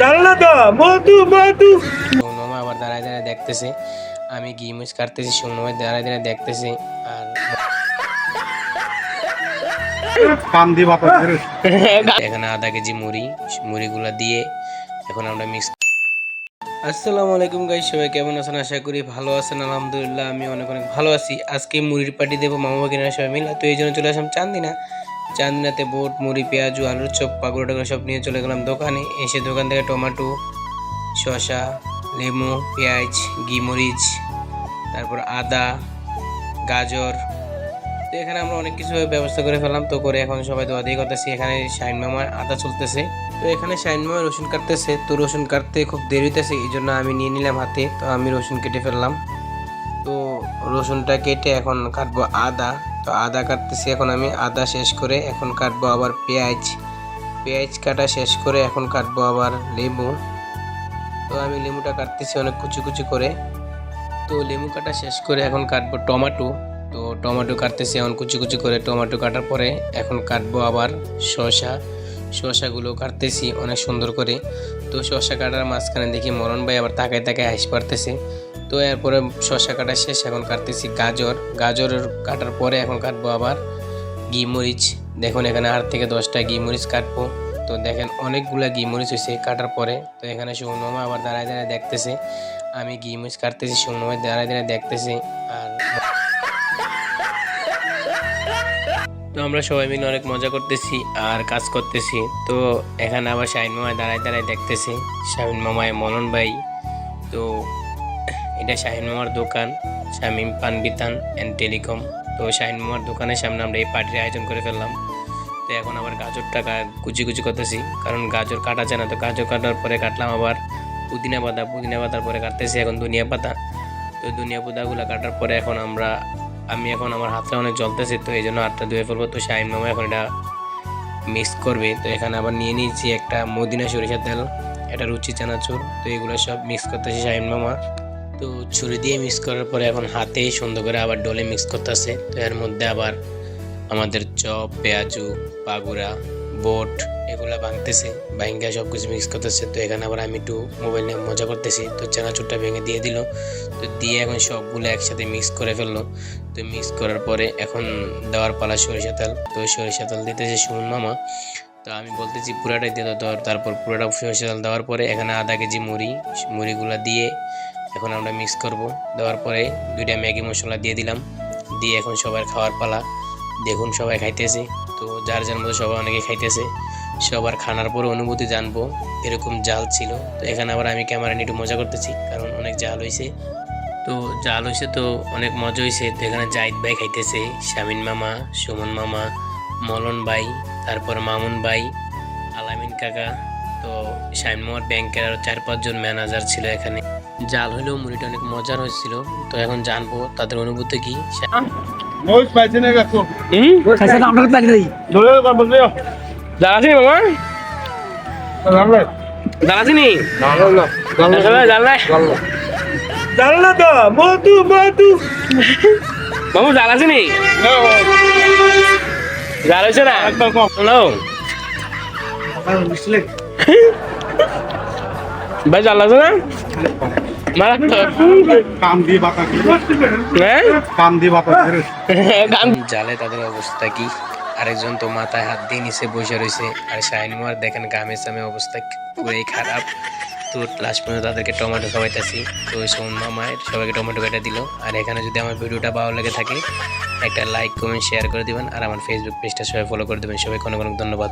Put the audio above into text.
জানলা তো মধু মধু। মামা আবার দাঁড়ায় দাঁড়ায় দেখতেছে। আমি ঘি কাটতেছি সুমনমাই দাঁড়ায় দাঁড়ায় দেখতেছে আর কান এখানে আধা কেজি মুড়ি মুড়িগুলা দিয়ে এখন আমরা মিক্স আসসালামু আলাইকুম গাই সবাই কেমন আছেন? আশা করি ভালো আছেন আলহামদুলিল্লাহ আমি অনেক অনেক ভালো আছি। আজকে মুড়ির পার্টি দেবো মামা বাগিনার সবাই মিলে। তো এই জন্য চলে আসলাম চান্দিনা। চান্দিনাতে বোট, মুড়ি, পেঁয়াজু, আলুর চপ পাকুড়া টাকুড়া সব নিয়ে চলে গেলাম দোকানে। এসে দোকান থেকে টমেটো, শসা, লেবু, পেঁয়াজ মরিচ, তারপর আদা, গাজর। তো এখানে আমরা অনেক কিছু ব্যবস্থা করে ফেললাম। তো করে এখন সবাই দোয়া দিয়ে করতেছি। এখানে শাইন মামা আদা চলতেছে। তো এখানে শাইন মামা রসুন কাটতেছে। তো রসুন কাটতে খুব দেরি হইতেছে, এই জন্য আমি নিয়ে নিলাম হাতে। তো আমি রসুন কেটে ফেললাম। তো রসুনটা কেটে এখন কাটবো আদা। তো আদা কাটতেছি, এখন আমি আদা শেষ করে এখন কাটবো আবার পেঁয়াজ। পেঁয়াজ কাটা শেষ করে এখন কাটবো আবার লেবু। তো আমি লেবুটা কাটতেছি অনেক কুচি কুচি করে। তো লেবু কাটা শেষ করে এখন কাটবো টমেটো। তো টমেটো কাটতেছি এখন কুচি কুচি করে। টমেটো কাটার পরে এখন কাটবো আবার শসা। শসাগুলো কাটতেছি অনেক সুন্দর করে। তো শসা কাটার মাঝখানে দেখি মরণ ভাই আবার তাকায় তাকায় হাসি পারতেছে তো এরপরে শসা কাটা শেষ, এখন কাটতেছি গাজর। গাজরের কাটার পরে এখন কাটবো আবার ঘি, মরিচ। দেখুন, এখানে আট থেকে দশটা ঘি, মরিচ কাটবো। তো দেখেন, অনেকগুলা ঘি, মরিচ হয়েছে কাটার পরে। তো এখানে সুমনমা আবার দাঁড়ায় দাঁড়ায় দেখতেছে। আমি ঘি, মরিচ কাটতেছি সুমনমা দাঁড়ায় দাঁড়ায় দেখতেছে। আর তো আমরা সবাই মিলে অনেক মজা করতেছি আর কাজ করতেছি। তো এখানে আবার শাহিন মামায় দাঁড়ায় দাঁড়ায় দেখতেছে। শাহিন মামায় মনন ভাই। তো এটা শাহিন মামার দোকান, শামিম পান বিতান অ্যান্ড টেলিকম তো শাহিন মামার দোকানের সামনে আমরা এই পার্টির আয়োজন করে ফেললাম। তো এখন আবার গাজরটা কুচি কুচি করতেছি, কারণ গাজর কাটা যায় না। তো গাজর কাটার পরে কাটলাম আবার পুদিনা পাতা, পুদিনা পাতার পরে কাটতেছি এখন ধনিয়া পাতা। তো ধনিয়া পাতাগুলো কাটার পরে এখন আমরা, আমি এখন আমার হাতটা অনেক জ্বলতেছে, তো এই জন্য হাতটা ধুয়ে ফেলব। তো শাহিন মামা এখন এটা মিক্স করবে। তো এখানে আবার নিয়ে নিয়েছি একটা মদিনা সরিষার তেল, এটা রুচি চানাচুর। তো এগুলো সব মিক্স করতেছি শাহিন মামা। তো ছুরি দিয়ে মিক্স করার পরে এখন হাতেই সুন্দর করে আবার ডলে মিক্স করতেছে। তো এর মধ্যে আবার আমাদের চপ, পেঁয়াজু পাগুড়া বোট এগুলো ভাঙতেছে ভাঙ্গা সব কিছু মিক্স করতেছে। তো এখানে আবার আমি একটু মোবাইল নিয়ে মজা করতেছি। তো চানাচুরটা ভেঙে দিয়ে দিল। তো দিয়ে এখন সবগুলো একসাথে মিক্স করে ফেলল। তো মিক্স করার পরে এখন দেওয়ার পালা সরিষা তেল। তো সরিষা তেল দিতেছে সুমন মামা। তো আমি বলতেছি পুরাটাই দিয়ে দাও তারপর পুরাটা সরিষা তেল দেওয়ার পরে এখানে আধা কেজি মুড়ি, মুড়িগুলো দিয়ে এখন আমরা মিক্স করব। দেওয়ার পরে দুইটা ম্যাগি মশলা দিয়ে দিলাম। দিয়ে এখন সবার খাওয়ার পালা। দেখুন সবাই খাইতেছে। তো যার যার মতো সবাই অনেকে খাইতেছে। সবার খানার পরে অনুভূতি জানব। এরকম জাল ছিল। তো এখানে আবার আমি ক্যামেরা নিয়ে একটু মজা করতেছি, কারণ অনেক জাল হয়েছে তো জাল হয়েছে তো অনেক মজা হয়েছে তো এখানে জাহিদ ভাই খাইতেছে, শামিন মামা, সুমন মামা, মলন ভাই, তারপর মামুন ভাই, আলামিন কাকা, তো শামিন মামার ব্যাংকের আরও চার পাঁচজন ম্যানেজার ছিল এখানে। জাল হলেও মুড়িটা অনেক মজার হয়েছিল। তো এখন জানব তাদের অনুভূতি কি। না জানাসি মামা জানলা জানাসি নি মামু জাল হয়েছে না? হ্যালো। ভাই জাল আছে না জালে তাদের অবস্থা কি? আরেকজন তো মাথায় হাত দিয়ে নিচে বসে রয়েছে। আর শাহিনুমার দেখেন গামে সামে অবস্থা পুরাই খারাপ। তো লাস্ট পর্যন্ত তাদেরকে টমেটো খাওয়াইতেছি। তো সোন মামায় সবাইকে টমেটো কেটে দিল। আর এখানে যদি আমার ভিডিওটা ভালো লেগে থাকে একটা লাইক কমেন্ট শেয়ার করে দিবেন। আর আমার ফেসবুক পেজটা সবাই ফলো করে দেবেন। সবাইকে অনেক অনেক ধন্যবাদ।